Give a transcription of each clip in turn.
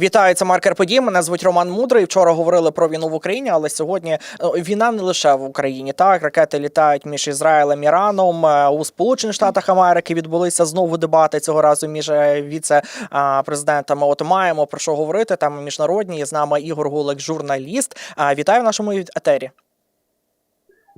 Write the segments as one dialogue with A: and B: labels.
A: Вітаю, це маркер подій. Мене звуть Роман Мудрий. Вчора говорили про війну в Україні, але сьогодні е, війна не лише в Україні. Так, ракети літають між Ізраїлем Іраном. Е, У Сполучених Штатах Америки відбулися знову дебати цього разу між е, віце-президентами. От маємо про що говорити. Там міжнародні з нами Ігор Гулик, журналіст. Вітаю в нашому етері.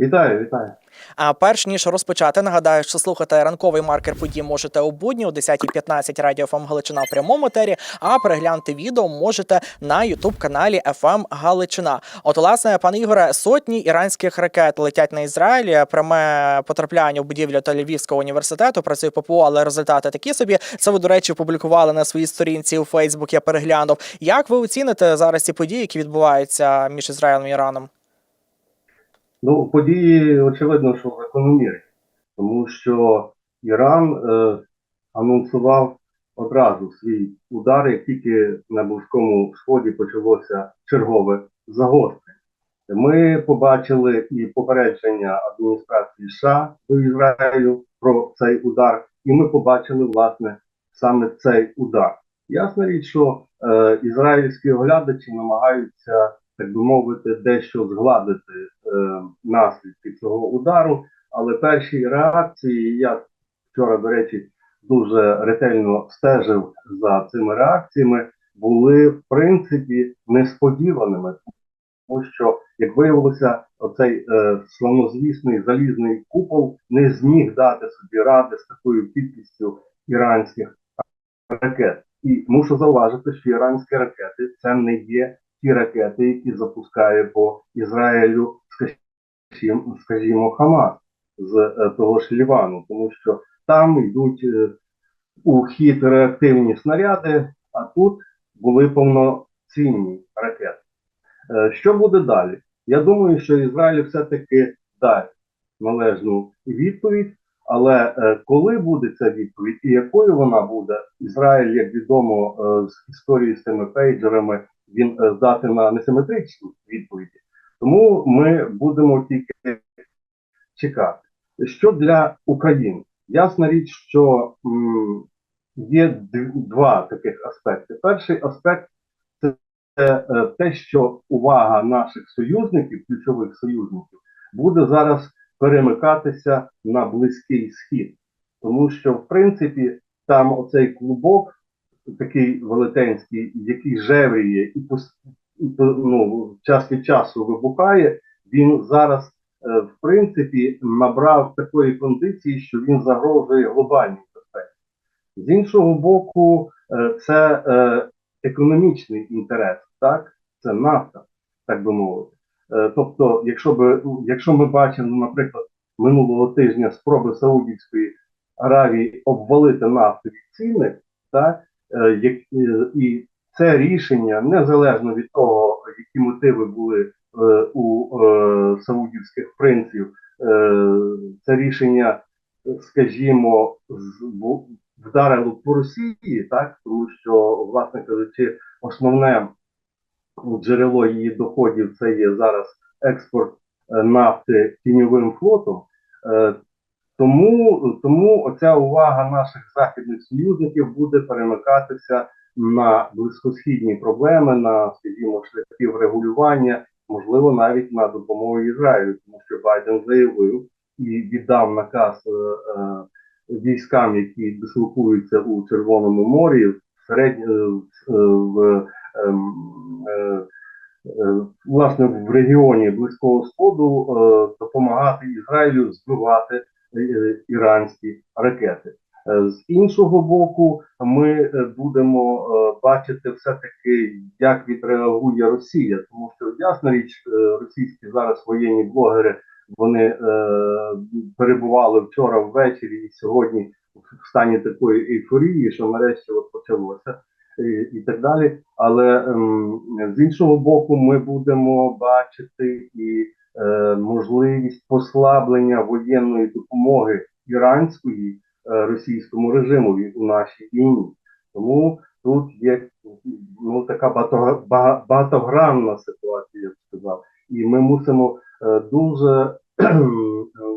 B: Вітаю, вітаю.
A: А перш ніж розпочати, нагадаю, що слухати ранковий маркер подій можете у будні о 10.15 радіо ФМ Галичина в прямому етері, а переглянути відео можете на Ютуб каналі ФМ Галичина. От, власне, пане Ігоре, сотні іранських ракет летять на Ізраїль. Пряме потрапляння в будівлю Тель-Авівського університету працює ППО, але результати такі собі. Це ви, до речі, опублікували на своїй сторінці у Фейсбук. Я переглянув. Як ви оціните зараз ці події, які відбуваються між Ізраїлем і Іраном?
B: Ну, події, очевидно, що закономірні, тому що Іран е, анонсував одразу свій удар, як тільки на Близькому Сході почалося чергове загострення. Ми побачили і попередження адміністрації США до Ізраїлю про цей удар, і ми побачили, власне, саме цей удар. Ясна річ, що е, ізраїльські оглядачі намагаються так би мовити, дещо згладити е, наслідки цього удару. Але перші реакції, я вчора, до речі, дуже ретельно стежив за цими реакціями, були в принципі несподіваними, тому що, як виявилося, оцей е, славнозвісний залізний купол не зміг дати собі ради з такою кількістю іранських ракет. І мушу зауважити, що іранські ракети це не є ті ракети, які запускає по Ізраїлю, скажімо, Хамас з е, того ж Лівану, тому що там йдуть е, у хід реактивні снаряди, а тут були повноцінні ракети. Е, що буде далі? Я думаю, що Ізраїль все-таки дасть належну відповідь. Але коли буде ця відповідь і якою вона буде, Ізраїль, як відомо з історії з цими пейджерами, він е, здатний на несиметричні відповіді. Тому ми будемо тільки чекати. Що для України? Ясна річ, що м, є два таких аспекти. Перший аспект це е, те, що увага наших союзників, ключових союзників, буде зараз перемикатися на близький схід, тому що в принципі там оцей клубок, такий велетенський, який жевріє і ну, час від часу вибухає, він зараз е, в принципі набрав такої кондиції, що він загрожує глобальній безпеці. З іншого боку, е, це е, економічний інтерес, так, це нафта, так би мовити. Тобто, якщо би, якщо ми бачимо, наприклад, минулого тижня спроби Саудівської Аравії обвалити нафтові ціни, так, і це рішення незалежно від того, які мотиви були у саудівських принців, це рішення, скажімо, вдарило по Росії, так, тому що, власне кажучи, основне джерело її доходів це є зараз експорт е, нафти тіньовим флотом. Е, тому тому оця увага наших західних союзників буде перемикатися на близькосхідні проблеми, на, скажімо, шляхи врегулювання, можливо, навіть на допомогу Ізраїлю, тому що Байден заявив і віддав наказ е, е, військам, які дислокуються у Червоному морі, в середньо е, в Ем, е, е, власне в регіоні Близького Сходу е, допомагати Ізраїлю збивати іранські ракети. З іншого боку, ми будемо бачити все-таки, як відреагує Росія, тому що ясна річ, російські зараз воєнні блогери вони е, перебували вчора ввечері і сьогодні в стані такої ейфорії, що нарешті от почалося і, і так далі. Але ем, з іншого боку, ми будемо бачити і е, можливість послаблення воєнної допомоги іранської е, російському режиму у нашій війні. Тому тут є ну така багато, багатогранна ситуація, я б сказав, і ми мусимо е, дуже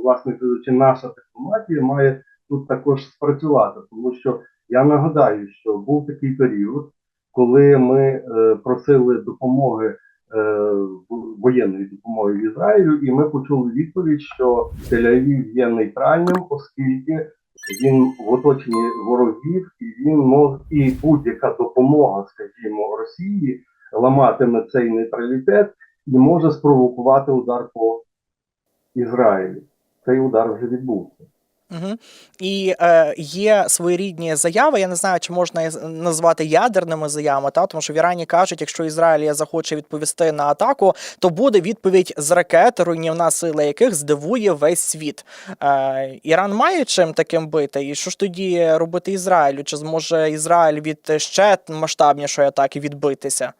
B: власне кажучи, наша дипломатія має тут також спрацювати, тому що я нагадаю, що був такий період, коли ми е, просили допомоги е, в- воєнної допомоги Ізраїлю, і ми почули відповідь, що Тель-Авів є нейтральним, оскільки він в оточенні ворогів, і він може і будь-яка допомога, скажімо, Росії ламатиме цей нейтралітет і може спровокувати удар по Ізраїлю. Цей удар вже відбувся.
A: Угу. І е, є своєрідні заяви. Я не знаю, чи можна назвати ядерними заявами, та тому що в Ірані кажуть, якщо Ізраїль захоче відповісти на атаку, то буде відповідь з ракет, руйнівна сила яких здивує весь світ. Е, Іран має чим таким бити, і що ж тоді робити Ізраїлю? Чи зможе Ізраїль від ще масштабнішої атаки відбитися?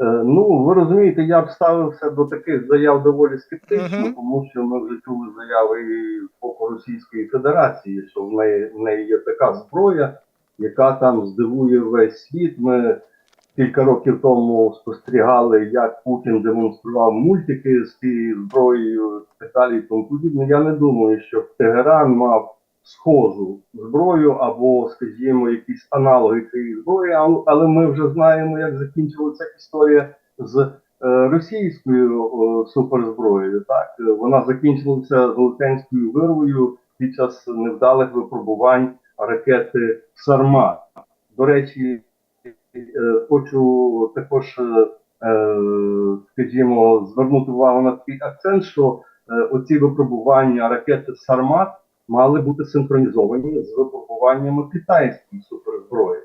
B: Е, Ну, ви розумієте, я б ставився до таких заяв доволі скептично,
A: Мгм.
B: тому що ми вже чули заяви з боку Російської Федерації, що в неї, в неї є така зброя, яка там здивує весь світ. Ми кілька років тому спостерігали, як Путін демонстрував мультики з цією зброєю і так далі і тому подібне. Я не думаю, що Тегеран мав схожу зброю або, скажімо, якісь аналоги цієї зброї, але ми вже знаємо, як закінчилася історія з е, російською е, суперзброєю. Так вона закінчилася велетенською вирвою під час невдалих випробувань ракети Сармат. До речі, е, хочу також, скажімо, звернути увагу на такий акцент, що оці випробування ракети Сармат мали бути синхронізовані з випробуваннями китайської суперзброї.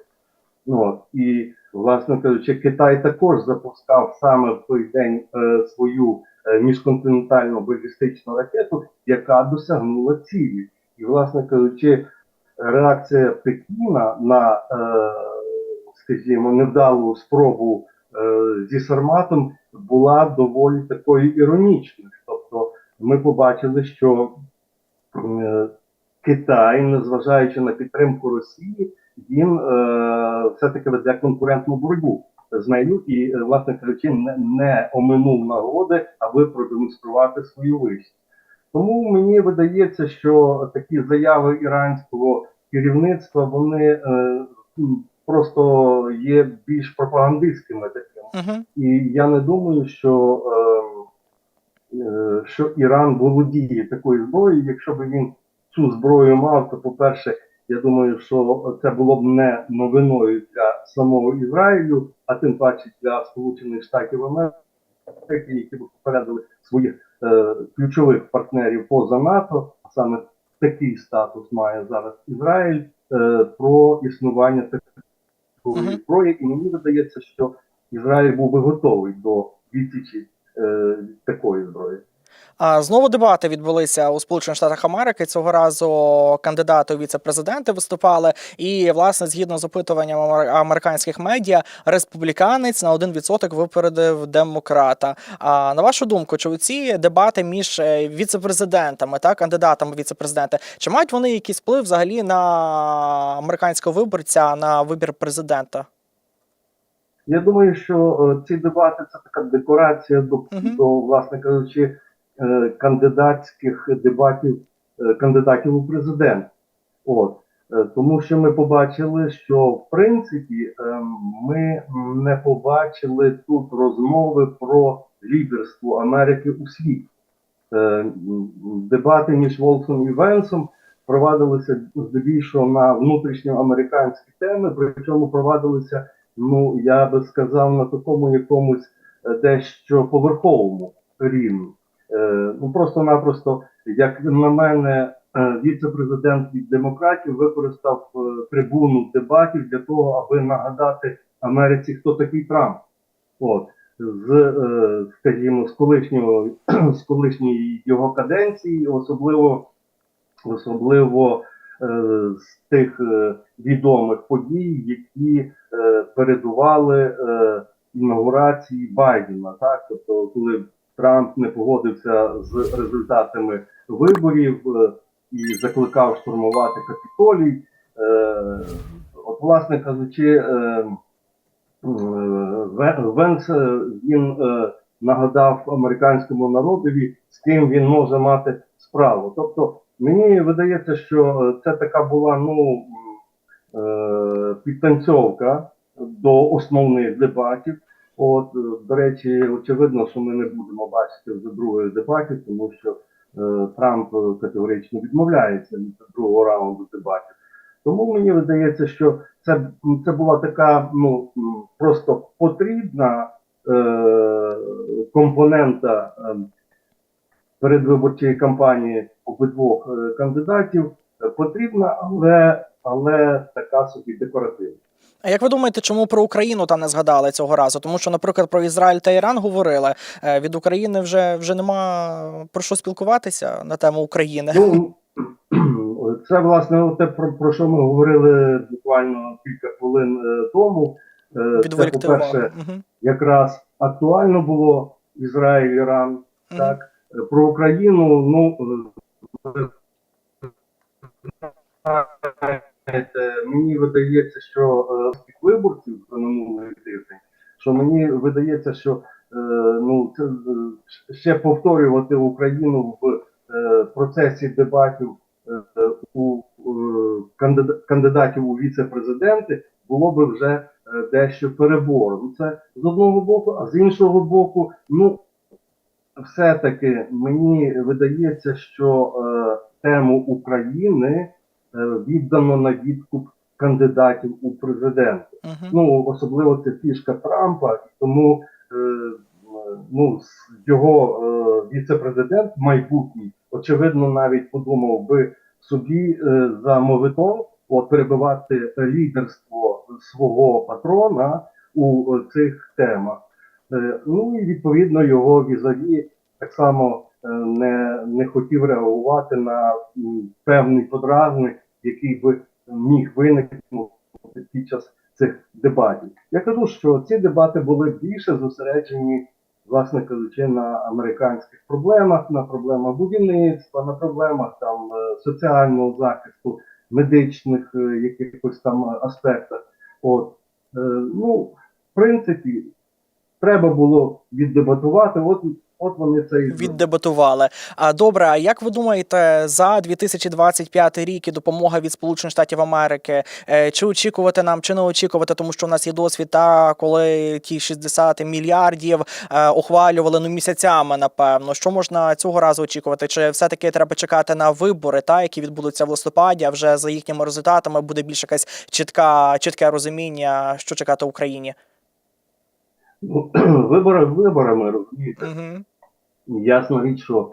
B: Ну, і, власне кажучи, Китай також запускав саме в той день е, свою е, міжконтинентальну балістичну ракету, яка досягнула цілі. І, власне кажучи, реакція Пекіна на, е, скажімо, невдалу спробу е, зі Сарматом була доволі такою іронічною. Тобто, ми побачили, що Китай, незважаючи на підтримку Росії, він е, все-таки веде конкурентну боротьбу з нею і, е, власне кажучи, не, не оминув нагоди, аби продемонструвати свою вищість. Тому мені видається, що такі заяви іранського керівництва вони е, просто є більш пропагандистськими такими.
A: Угу.
B: І я не думаю, що, е, е, що Іран володіє такою зброєю. Якщо б він цю зброю мав, то, по-перше, я думаю, що це було б не новиною для самого Ізраїлю, а тим паче для Сполучених Штатів Америки, які б попередили своїх е, ключових партнерів поза НАТО, а саме такий статус має зараз Ізраїль е, про існування такої зброї. І мені видається, що Ізраїль був би готовий до відсічі е, такої зброї.
A: А знову дебати відбулися у Сполучених Штатах Америки. Цього разу кандидати у віце-президенти виступали. І, власне, згідно з опитуванням американських медіа, республіканець на 1% випередив демократа. А на вашу думку, чи ці дебати між е, віце-президентами та кандидатами в віце-президенти, чи мають вони якийсь вплив взагалі на американського виборця на вибір президента?
B: Я думаю, що е, ці дебати це така декорація до,
A: Мгм.
B: до власне кажучи, е, кандидатських дебатів е, кандидатів у президент. От. Тому що ми побачили, що в принципі ми не побачили тут розмови про лідерство Америки у світі. Дебати між Волсом і Венсом провадилися здебільшого на внутрішньоамериканські теми, причому провадилися, ну я би сказав, на такому якомусь е, дещо поверховому рівні. Е, Ну просто-напросто, як на мене, е, віце-президент від демократів використав трибуну дебатів для того, аби нагадати Америці, хто такий Трамп. От з, скажімо, з колишнього з колишньої його каденції, особливо особливо з тих е, відомих подій, які е, передували е, інаугурації Байдена. Так, тобто, коли Трамп не погодився з результатами виборів е, і закликав штурмувати капітолій. Е, от, власне кажучи, е, е, Вен- Венс е, він е, нагадав американському народові, з ким він може мати справу. Тобто, мені видається, що це така була, ну е, підтанцьовка до основних дебатів. От, е, до речі, очевидно, що ми не будемо бачити вже других дебатів, тому що е, Трамп категорично відмовляється від другого раунду дебатів. Тому мені видається, що це, це була така ну, просто потрібна е, компонента е, передвиборчої кампанії обидвох е, кандидатів. Е, Потрібна, але, але така собі декоративна.
A: А як ви думаєте, чому про Україну там не згадали цього разу? Тому що, наприклад, про Ізраїль та Іран говорили. е, Від України вже вже нема про що спілкуватися на тему України.
B: Ну, це власне те, про, про що ми говорили буквально кілька хвилин тому. Це, по-перше,
A: Угу.
B: якраз актуально було Ізраїль, Іран. Так, Е, про Україну, ну е, мені видається, що е, тих виборців за минулий тиждень, що мені видається, що е, ну е, ще повторювати Україну в е, процесі дебатів е, у е, кандидатів у віце-президенти було би вже е, дещо перебором. Це з одного боку, а з іншого боку, ну все-таки мені видається, що е, тему України е, віддано на відкуп кандидатів у президенти.
A: Угу.
B: Ну, особливо це фішка Трампа, тому е, е, ну, його е, віце-президент майбутній, очевидно, навіть подумав би собі е, за мовитон от, перебивати лідерство свого патрона у е, цих темах. Е, ну і відповідно його візаві так само е, не, не хотів реагувати на певний подразник, який би міг виникнути під час цих дебатів. Я кажу, що ці дебати були більше зосереджені, власне кажучи, на американських проблемах, на проблемах будівництва, на проблемах там е, соціального захисту, медичних якихось там аспектах. От ну, в принципі, треба було віддебатувати. От, от вони це і.
A: Віддебатували. А добре, а як ви думаєте, за 2025 рік і допомога від Сполучених Штатів Америки? е, Чи очікувати нам, чи не очікувати, тому що у нас є досвід, та коли ті 60 мільярдів е, ухвалювали ну місяцями, напевно. Що можна цього разу очікувати? Чи все-таки треба чекати на вибори, та які відбудуться в листопаді? А вже за їхніми результатами буде більш якась чітка, чітке розуміння, що чекати Україні?
B: Вибори виборами, розумієте.
A: Угу.
B: Ясна річ, що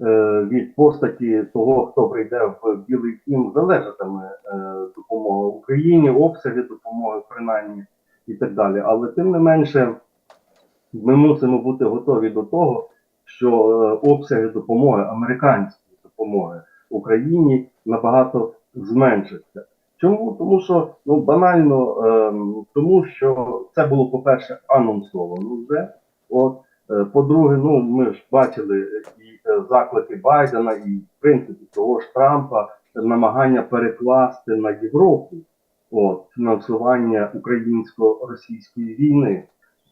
B: е, від постаті того, хто прийде в Білий Дім, залежатиме е, допомога Україні, обсяги допомоги, принаймні, і так далі. Але тим не менше, ми мусимо бути готові до того, що е, обсяги допомоги, американської допомоги Україні набагато зменшаться. Чому? Тому що ну банально, ем, тому що це було, по-перше, анонсовано вже. От Е, По-друге, ну ми ж бачили і е, заклики Байдена, і в принципі того ж Трампа намагання перекласти на Європу от, фінансування українсько-російської війни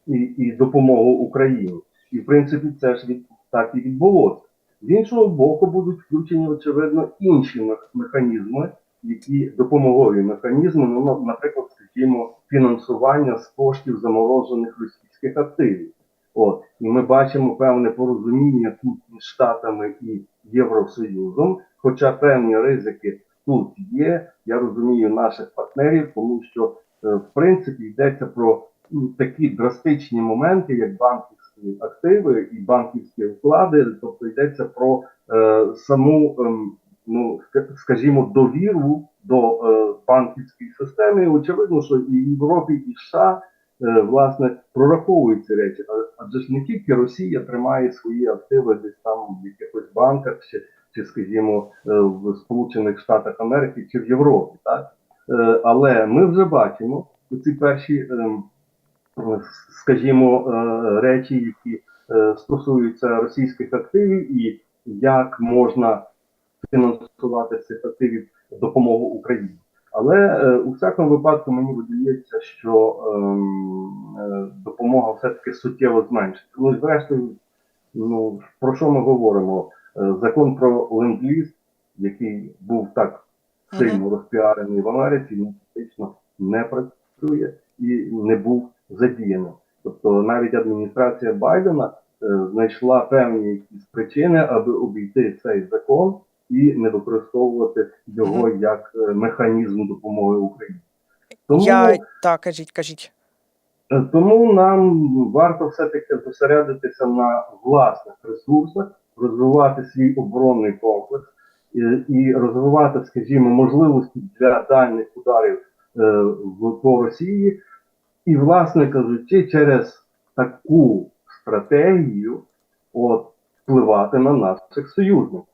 B: і, і допомогу Україні. І в принципі це ж від так і відбулося. З іншого боку, будуть включені очевидно інші механізми, які допомогові механізми, ну, наприклад, скажімо, фінансування з коштів заморожених російських активів. От, і ми бачимо певне порозуміння тут між Штатами і Євросоюзом, хоча певні ризики тут є. Я розумію наших партнерів, тому що е, в принципі йдеться про такі драстичні моменти, як банківські активи і банківські вклади, тобто йдеться про е, саму, ем, ну скажімо, довіру до е, банківської системи. Очевидно, що і в Європі, і США е, власне прораховують ці речі. Адже ж не тільки Росія тримає свої активи десь там в якихось банках, чи, чи скажімо, е, в Сполучених Штатах Америки, чи в Європі, так? Але ми вже бачимо ці перші, ем, скажімо, речі, які стосуються російських активів, і як можна фінансувати цих активів допомогу Україні. Але е, у всякому випадку мені видається, що ем, е, допомога все-таки суттєво зменшиться. Ну, зрештою, ну про що ми говоримо? Е, закон про ленд-ліз, який був так сильно розпіарений в Америці, ну, фактично не працює і не був задіяним. Тобто навіть адміністрація Байдена е, знайшла певні якісь причини, аби обійти цей закон і не використовувати його як е, механізм допомоги Україні. Тому,
A: Я так, кажіть, кажіть.
B: е, тому нам варто все-таки зосередитися на власних ресурсах, розвивати свій оборонний комплекс і, і розвивати, скажімо, можливості для дальних ударів е, в по Росії, і, власне кажучи, через таку стратегію от, впливати на наших союзників.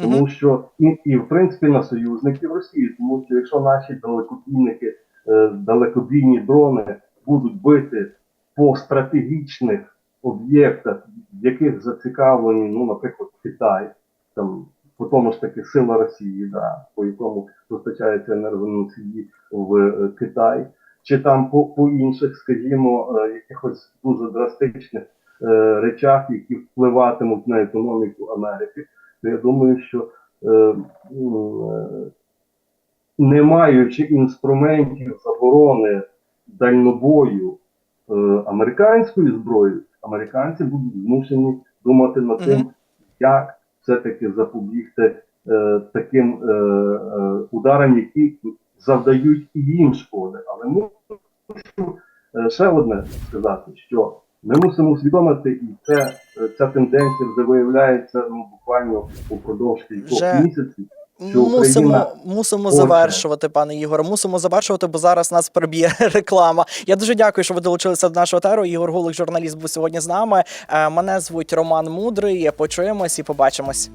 B: Тому
A: Мгм.
B: що і, і в принципі на союзників Росії, тому що якщо наші далекобійники, е, далекобійні дрони будуть бити по стратегічних об'єктах, в яких зацікавлені, ну, наприклад, Китай, там по тому ж таки сила Росії, да, по якому постачається енергоносії в е, Китай, чи там по, по інших, скажімо, е, якихось дуже драстичних е, речах, які впливатимуть на економіку Америки, я думаю, що е, е, не маючи інструментів заборони дальнобою е, американською зброєю, американці будуть змушені думати над тим, як все-таки запобігти е, таким е, ударам, які завдають і їм шкоди. Але е, ще одне сказати, що ми мусимо усвідомити, і це, е, ця тенденція вже виявляється ну, буквально упродовж кількох
A: Вже
B: місяців. що
A: Мусимо,
B: Україна
A: мусимо завершувати, пане Ігоре. Мусимо завершувати, бо зараз нас приб'є реклама. Я дуже дякую, що ви долучилися до нашого теру. Ігор Гулик, журналіст, був сьогодні з нами. Е, Мене звуть Роман Мудрий. Почуємось і побачимось.